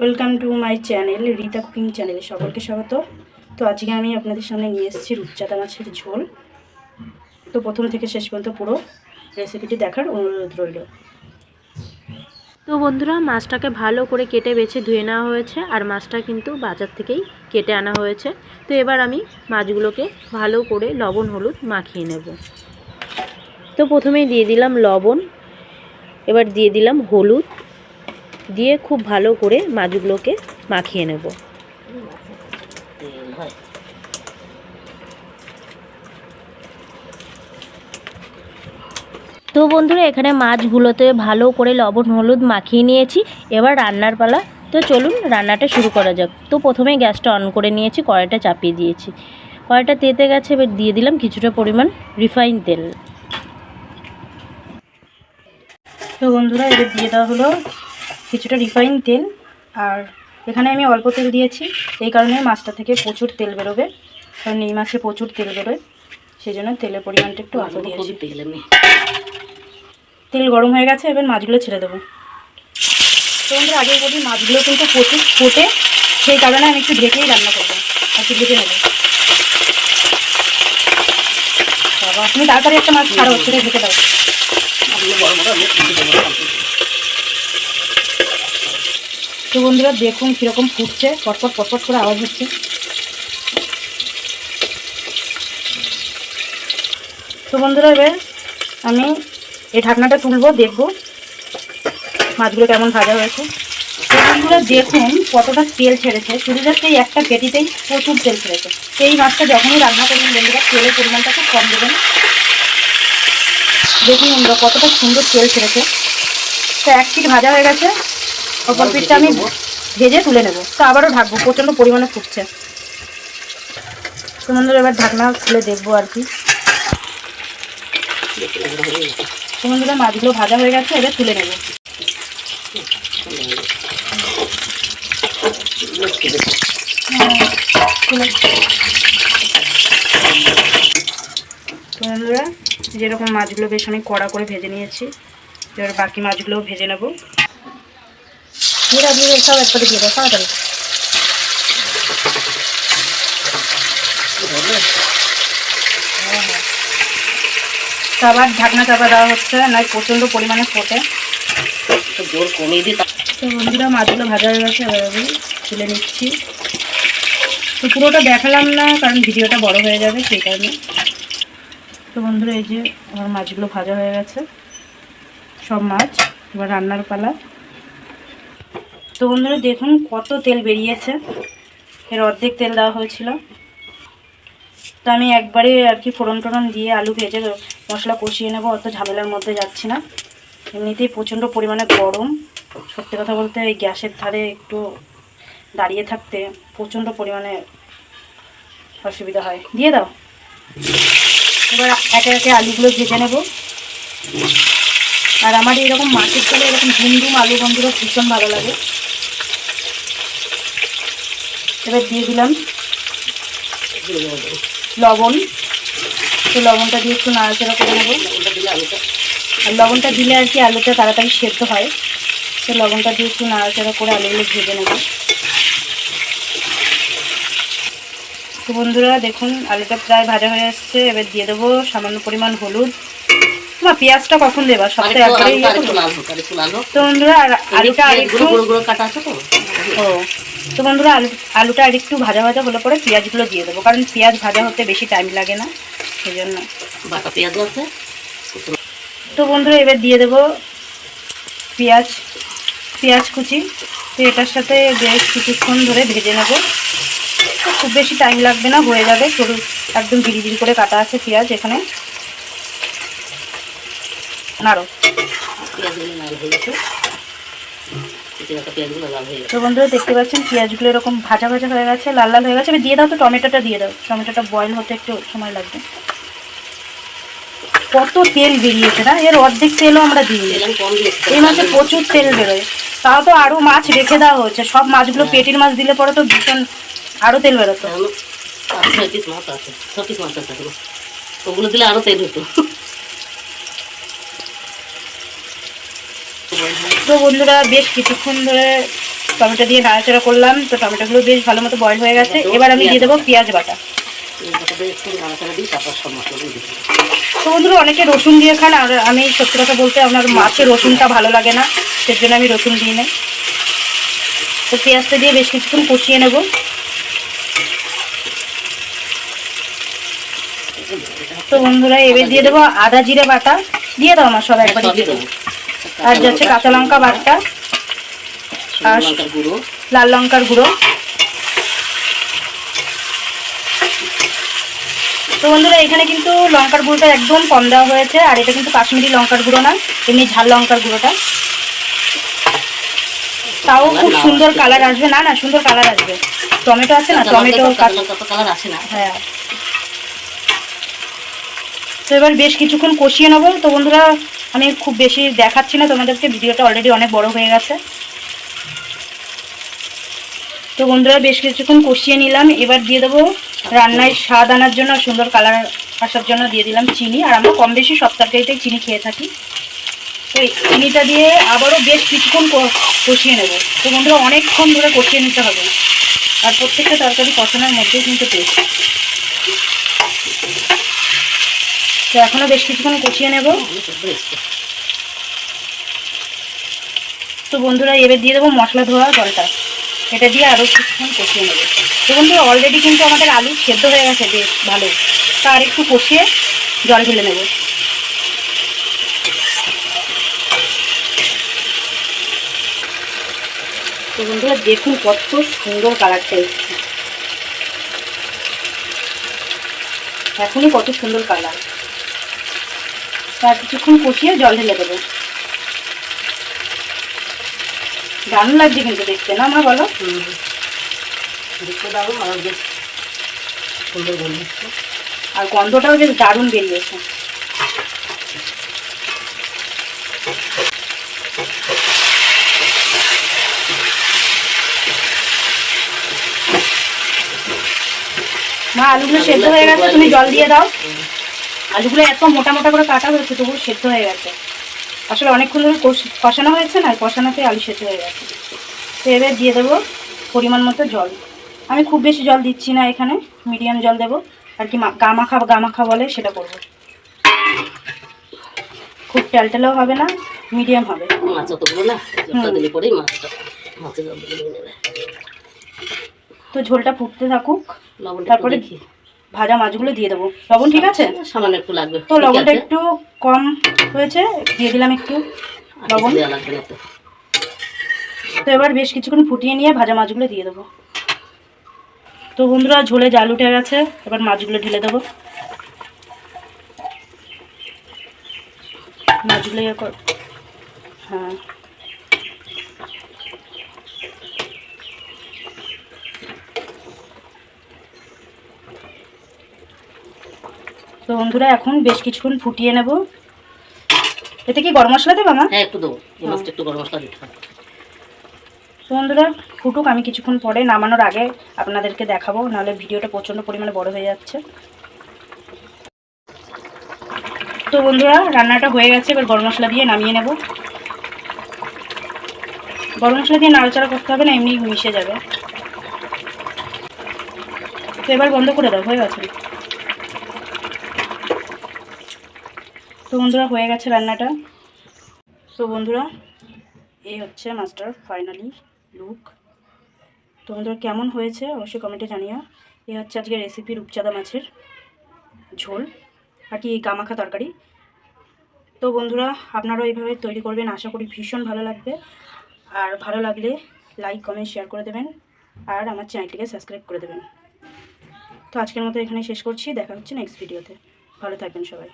Welcome to my channel Rita cooking চ্যানেলে সকলকে স্বাগত। তো আজকে আমি আপনাদের সামনে নিয়ে এসেছি রূপচাঁদা মাছের ঝোল। তো প্রথম থেকে শেষ পর্যন্ত পুরো রেসিপিটি দেখার অনুরোধ রইল। তো বন্ধুরা, মাছটাকে ভালো করে কেটে বেছে ধুয়ে নেওয়া হয়েছে আর মাছটা কিন্তু বাজার থেকেই কেটে আনা হয়েছে। তো এবার আমি মাছগুলোকে ভালো করে লবণ, হলুদ মাখিয়ে নেব। তো প্রথমেই দিয়ে দিলাম লবণ, এবার দিয়ে দিলাম হলুদ। দিয়ে খুব ভালো করে মাছগুলোকে মাখিয়ে নেব। তো বন্ধুরা, এখানে মাছগুলোতে ভালো করে লবণ, হলুদ মাখিয়ে নিয়েছি। এবার রান্নার পালা। তো চলুন রান্নাটা শুরু করা যাক। তো প্রথমে গ্যাসটা অন করে নিয়েছি, কড়াইটা চাপিয়ে দিয়েছি। কড়াইটা তেতে গেছে, এবার দিয়ে দিলাম কিছুটা পরিমাণ রিফাইন তেল। তো বন্ধুরা, এবার দিয়ে দেওয়া হলো কিছুটা রিফাইন তেল আর এখানে আমি অল্প তেল দিয়েছি। এই কারণে মাছটা থেকে প্রচুর তেল বেরোবে কারণ এই মাছে প্রচুর তেল বেরোয় সেই জন্য তেলের পরিমাণটা একটু অল্প দিয়েছি। তেল গরম হয়ে গেছে এবার মাছগুলো ছেড়ে দেবো। তো বন্ধুরা আগে বলি মাছগুলো কিন্তু প্রচুর ফোটে সেই কারণে আমি একটু ঢেকেই রান্না করব। একটু ঢেকে নেব। বাবা তুমি তাড়াতাড়ি একটা মাছ ছাড়ো সেটা ঢেকে দাও। তো বন্ধুরা দেখুন কীরকম ফুটছে। পটপট পটপট করে আওয়াজ হচ্ছে। তো বন্ধুরা এবার আমি এই ঢাকনাটা তুলবো, দেখব মাছগুলো কেমন ভাজা হয়েছে। তো বন্ধুরা দেখুন কতটা তেল ছেড়েছে। শুধু জাস্ট একটা পেটিতেই প্রচুর তেল ছেড়েছে। এই মাছটা যখনই রান্না করবেন বন্ধুরা, তেলের পরিমাণটা খুব কম দেবেন। দেখুন বন্ধুরা কতটা সুন্দর তেল ছেড়েছে। তো এক ভাজা হয়ে গেছে। অপর পিঠটা আমি ভেজে তুলে নেব। তো আবারও ঢাকবো, প্রচণ্ড পরিমাণে ফুটছে। তো এবার ঢাকনা খুলে দেখব আর কি। তো মাছগুলো ভাজা হয়ে গেছে, এবার তুলে নেব। বন্ধুরা, যেরকম মাছগুলো বেশ অনেক কড়া করে ভেজে নিয়েছি, এবার বাকি মাছগুলোও ভেজে নেব। দিয়ে আপনি সব একসাথে দিয়ে দাও তাড়াতাড়ি আবার ঢাকনা চাপা দেওয়া হচ্ছে নয় প্রচণ্ড পরিমাণে ফোটে। জোর কমিয়ে দিই। তো বন্ধুরা মাছগুলো ভাজা হয়ে গেছে এবার আমি তুলে নিচ্ছি। তো পুরোটা দেখালাম না কারণ ভিডিওটা বড় হয়ে যাবে সেই কারণে। তো বন্ধুরা এই যে আমার মাছগুলো ভাজা হয়ে গেছে সব মাছ এবার রান্নার পালা। তো বন্ধুরা দেখুন কত তেল বেরিয়েছে। এর অর্ধেক তেল দেওয়া হয়েছিল। তো আমি একবারে আর কি ফোড়ন টোড়ন দিয়ে আলু ভেজে মশলা কষিয়ে নেব, অত ঝামেলার মধ্যে যাচ্ছি না। এমনিতেই প্রচণ্ড পরিমাণে গরম। সত্যি কথা বলতে এই গ্যাসের ধারে একটু দাঁড়িয়ে থাকতে প্রচণ্ড পরিমাণে অসুবিধা হয়। দিয়ে দাও। এবার একে একে আলুগুলো ভেজে নেব। আর আমার এরকম মাছের তলে এরকম ঝুমঝুম আলু বন্ধুরা ভীষণ ভালো লাগে। এবার দিয়ে দিলাম লবণ। তো লবণটা দিয়ে একটু নাড়াচাড়া করে নেব। আর লবণটা দিলে আর কি আলুটা তাড়াতাড়ি সেদ্ধ হয়। তো লবণটা দিয়ে একটু নাড়াচাড়া করে আলুগুলো ভেজে নেব। তো বন্ধুরা, দেখুন, আলুটা প্রায় ভাজা হয়ে আসছে। এবার দিয়ে দেবো সামান্য পরিমাণ হলুদ। তোমার পেঁয়াজটা কখন দেবা? সপ্তাহে একবারে ইয়ে? তো বন্ধুরা আর আলুটা আরেকটু কাটা আছে তো? ও। তো বন্ধুরা আলু আলুটা আরেকটু ভাজা ভাজা হলে পরে পেঁয়াজগুলো দিয়ে দেবো। কারণ পেঁয়াজ ভাজা হতে বেশি টাইম লাগে না সেই জন্য বাটা পেঁয়াজ আছে। তো বন্ধুরা এবার দিয়ে দেবো পেঁয়াজ পেঁয়াজ কুচি। তো এটার সাথে বেশ কিছুক্ষণ ধরে ভেজে নেব। খুব বেশি টাইম লাগবে না হয়ে যাবে। সরু একদম ধীরে ধীরে করে কাটা আছে পেঁয়াজ এখানে। নাড়ো। পেঁয়াজগুলো লাল হয়ে গেছে। হয়ে তো বন্ধুরা দেখতে পাচ্ছেন পেঁয়াজগুলো এরকম ভাজা ভাজা হয়ে গেছে লাল লাল হয়ে গেছে। এবার দিয়ে দাও তো টমেটোটা দিয়ে দাও। টমেটোটা বয়েল হতে একটু সময় লাগবে। কত তেল বেরিয়েছে না? এর অর্ধেক তেলও আমরা দিই এই মাছে প্রচুর তেল বেরোয়। তাও তো আরও মাছ রেখে দেওয়া হচ্ছে। সব মাছগুলো পেটির মাছ দিলে পরে তো ভীষণ আরও তেল বেরোতো। এখন ছয় পিস মাছ আছে। ছ পিস মাছ আছে ওগুলো দিলে আরও তেল হতো। তো বন্ধুরা বেশ কিছুক্ষণ ধরে টমেটো দিয়ে নাড়াচাড়া করলাম। তো টমেটোগুলো বেশ ভালো মতো বয়ল হয়ে গেছে। এবার আমি দিয়ে দেবো পেঁয়াজ বাটা। তো বন্ধুরা অনেকে রসুন দিয়ে খান। আর আমি সত্যি কথা বলতে আমার মাছে রসুনটা ভালো লাগে না সেই জন্য আমি রসুন দিই না তো পেঁয়াজটা দিয়ে বেশ কিছুক্ষণ কষিয়ে নেব। তো বন্ধুরা এবার দিয়ে দেবো আদা জিরে বাটা। দিয়ে দাও আমার সব একবারই দিয়ে দেবো। আর যাচ্ছে কাঁচা লঙ্কা বাটা আর- লাল লঙ্কার গুঁড়ো। তো বন্ধুরা এখানে কিন্তু লঙ্কার গুঁড়োটা একদম কম দেওয়া হয়েছে আর এটা কিন্তু কাশ্মীরি লঙ্কার গুঁড়ো না এমনি ঝাল লঙ্কার গুঁড়োটা। তাও খুব সুন্দর কালার আসবে না না সুন্দর কালার আসবে। টমেটো আছে না? টমেটো কালার আসে না। হ্যাঁ। তো এবার বেশ কিছুক্ষণ কষিয়ে নেব। তো বন্ধুরা আমি খুব বেশি দেখাচ্ছি না তোমাদেরকে, ভিডিওটা অলরেডি অনেক বড় হয়ে গেছে। তো বন্ধুরা, বেশ কিছুক্ষণ কষিয়ে নিলাম। এবার দিয়ে দেবো রান্নায় স্বাদ আনার জন্য সুন্দর কালার আসার জন্য দিয়ে দিলাম চিনি। আর আমরা কম বেশি সব তরকারিতেই চিনি খেয়ে থাকি। তো চিনিটা দিয়ে আবারও বেশ কিছুক্ষণ কষিয়ে নেব। তো বন্ধুরা, অনেকক্ষণ ধরে কষিয়ে নিতে হবে। আর প্রত্যেকটা তরকারি কষানোর মধ্যেই কিন্তু টেস্ট তো এখনও বেশ কিছুক্ষণ কষিয়ে নেব। তো বন্ধুরা, এবার দিয়ে দেবো মশলা ধোয়া জলটা। এটা দিয়ে আরও কিছুক্ষণ কষিয়ে নেব। তো বন্ধুরা অলরেডি কিন্তু আমাদের আলু সেদ্ধ হয়ে গেছে, বেশ ভালো। তা আর একটু কষিয়ে জল ঢেলে নেব। তো বন্ধুরা, দেখুন কত সুন্দর কালারটা এসছে। এখনই কত সুন্দর কালার তার কিছুক্ষণ কষিয়ে জল ঢেলে দেবো। দারুণ লাগছে কিন্তু দেখতে না মা বলো? দেখতে দাও আর বেশ সুন্দর গন্ধ আর গন্ধটাও বেশ দারুণ বেরিয়েছে। মা আলুগুলো সেদ্ধ হয়ে গেছে তুমি জল দিয়ে দাও। আলুগুলো এত মোটা মোটা করে কাটা হয়েছে তবুও সেদ্ধ হয়ে গেছে। আসলে অনেকক্ষণ ধরে কষ- কষানো হয়েছে না কষানোতে আলু সেদ্ধ হয়ে গেছে। তো এবার দিয়ে দেবো পরিমাণ মতো জল। আমি খুব বেশি জল দিচ্ছি না এখানে মিডিয়াম জল দেবো। আর কি মা- গামাখা গামাখা বলে সেটা করব। খুব টেলটেলেও হবে না মিডিয়াম হবে। মাছ অতগুলো না দিলে পরেই মাছটা মাছের জল দিলে নিয়ে নেবে। তো ঝোলটা ফুটতে থাকুক তারপরে ভাজা মাছগুলো দিয়ে দেবো। লবণ ঠিক আছে? সামান্য একটু লাগবে। তো লবণটা একটু কম হয়েছে দিয়ে দিলাম একটু লবণ? লাগবে না তো এবার বেশ কিছুক্ষণ ফুটিয়ে নিয়ে ভাজা মাছগুলো দিয়ে দেবো। তো বন্ধুরা ঝোলে জাল উঠে গেছে এবার মাছগুলো ঢেলে দেবো। মাছগুলো ইয়ে কর হ্যাঁ। তো বন্ধুরা এখন বেশ কিছুক্ষণ ফুটিয়ে নেব। এতে কি গরম মশলা দেবো মা হ্যাঁ একটু দেবো। মাছটা একটু গরম মশলা দিতে হবে। তো বন্ধুরা ফুটুক আমি কিছুক্ষণ পরে নামানোর আগে আপনাদেরকে দেখাবো নাহলে ভিডিওটা প্রচণ্ড পরিমাণে বড় হয়ে যাচ্ছে। তো বন্ধুরা রান্নাটা হয়ে গেছে এবার গরম মশলা দিয়ে নামিয়ে নেব। গরম মশলা দিয়ে নাড়াচাড়া করতে হবে না এমনি মিশে যাবে। তো এবার বন্ধ করে দাও হয়ে গেছে। তো বন্ধুরা, হয়ে গেছে রান্নাটা। তো বন্ধুরা এই হচ্ছে মাস্টার ফাইনালি লুক। তো বন্ধুরা, কেমন হয়েছে অবশ্যই কমেন্টে জানিও। এই হচ্ছে আজকে রেসিপি রূপচাঁদা মাছের ঝোল আর কি গামাখা তরকারি। তো বন্ধুরা, আপনারাও এইভাবে তৈরি করবেন, আশা করি ভীষণ ভালো লাগবে। আর ভালো লাগলে লাইক কমেন্ট শেয়ার করে দেবেন। আর আমার চ্যানেলটিকে সাবস্ক্রাইব করে দেবেন। তো আজকের মতো এখানে শেষ করছি। দেখা হচ্ছে নেক্সট ভিডিওতে ভালো থাকবেন সবাই।